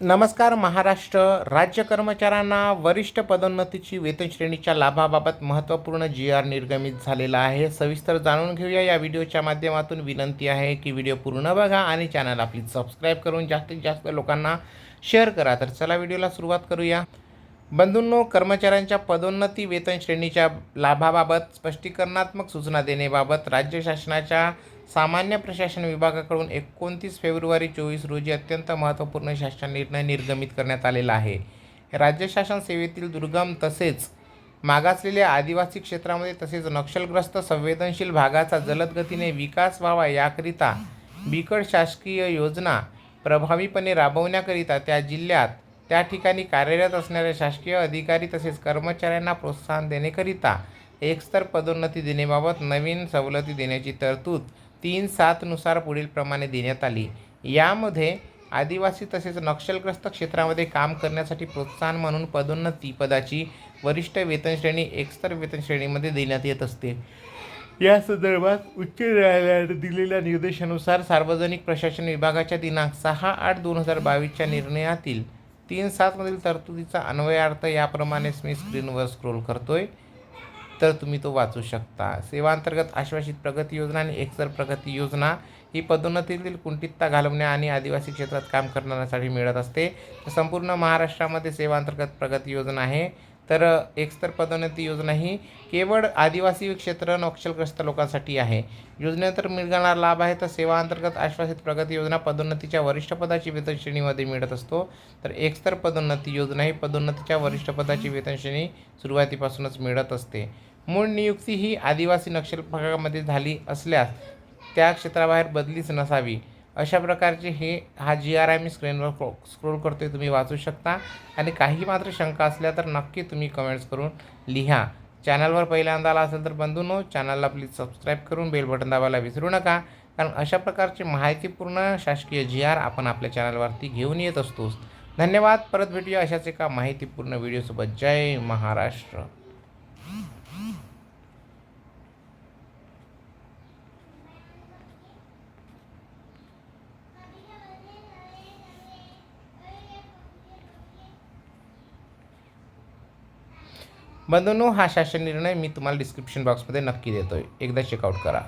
नमस्कार महाराष्ट्र. राज्य कर्मचाऱ्यांना वरिष्ठ पदोन्नतीची वेतन श्रेणीच्या लाभाबाबत महत्त्वपूर्ण जी आर निर्गमित झालेला आहे. सविस्तर जाणून घेऊया. या व्हिडिओच्या माध्यमातून विनंती आहे की व्हिडिओ पूर्ण बघा आणि चॅनल आपली सबस्क्राईब करून जास्तीत जास्त लोकांना शेअर करा. तर चला व्हिडिओला सुरुवात करूया. बंधूंनो कर्मचाऱ्यांच्या पदोन्नती वेतन श्रेणीच्या लाभाबाबत स्पष्टीकरणात्मक सूचना देण्याबाबत राज्य शासनाच्या सामान्य प्रशासन विभागाकडून एकोणतीस फेब्रुवारी चोवीस रोजी अत्यंत महत्त्वपूर्ण शासन निर्णय निर्गमित करण्यात आलेला आहे. राज्य शासन सेवेतील दुर्गम तसेच मागासलेल्या आदिवासी क्षेत्रामध्ये तसेच नक्षलग्रस्त संवेदनशील भागाचा जलद गतीने विकास व्हावा याकरिता बिकट शासकीय योजना प्रभावीपणे राबवण्याकरिता त्या जिल्ह्यात त्या ठिकाणी कार्यरत असणाऱ्या शासकीय अधिकारी तसेच कर्मचाऱ्यांना प्रोत्साहन देण्याकरिता एकस्तर पदोन्नती देण्याबाबत नवीन सवलती देण्याची तरतूद तीन सातनुसार पुढील प्रमाणे देण्यात आली. यामध्ये आदिवासी तसेच नक्षलग्रस्त क्षेत्रामध्ये काम करण्यासाठी प्रोत्साहन म्हणून पदोन्नती पदाची वरिष्ठ वेतनश्रेणी एकस्तर वेतनश्रेणीमध्ये देण्यात येत असते. या संदर्भात उच्च न्यायालयाने दिलेल्या निर्देशानुसार सार्वजनिक प्रशासन विभागाच्या दिनांक सहा आठ दोन हजार बावीसच्या निर्णयातील तीन सातमधील तरतुदीचा अन्वयार्थ याप्रमाणेच मी स्क्रीनवर स्क्रोल करतोय. तर तुम्ही तो वाचू शकता. सेवांतर्गत आश्वासित प्रगती योजना आणि एकसर प्रगती योजना ही पदोन्नतीतील कुंठितता घालवण्या आणि आदिवासी क्षेत्रात काम करणाऱ्यांसाठी मिळत असते. तर संपूर्ण महाराष्ट्रामध्ये सेवांतर्गत प्रगती योजना आहे. तर एकस्तर पदोन्नती योजना ही केवळ आदिवासी क्षेत्र नक्षलग्रस्त लोकांसाठी आहे. योजनेनंतर मिळणारा लाभ आहे तर सेवा अंतर्गत आश्वासित प्रगती योजना पदोन्नतीच्या वरिष्ठ पदाची वेतन श्रेणीमध्ये मिळत असतो. तर एकस्तर पदोन्नती योजना ही पदोन्नतीच्या वरिष्ठ पदाची वेतन श्रेणी सुरुवातीपासूनच मिळत असते. मूळ नियुक्ती ही आदिवासी नक्षल भागामध्ये झाली असल्यास त्या क्षेत्राबाहेर बदलीच नसावी. अशा प्रकारचे हे हा जी आर आय मी स्क्रीनवर क्रो स्क्रोल करतो आहे तुम्ही वाचू शकता. आणि काही मात्र शंका असल्या तर नक्की तुम्ही कमेंट्स करून लिहा. चॅनलवर पहिल्यांदा आला असेल तर बंधू नो चॅनलला प्लीज सबस्क्राईब करून बेल बटन दाबायला विसरू नका. कारण अशा प्रकारचे माहितीपूर्ण शासकीय जी आर आपण आपल्या चॅनलवरती घेऊन येत असतोच. धन्यवाद. परत भेटूया अशाच एका माहितीपूर्ण व्हिडिओसोबत जय महाराष्ट्र. बंधनो हा शासन निर्णय मी तुम्हाला डिस्क्रिप्शन बॉक्समध्ये नक्की देतो आहे एकदा चेकआउट करा.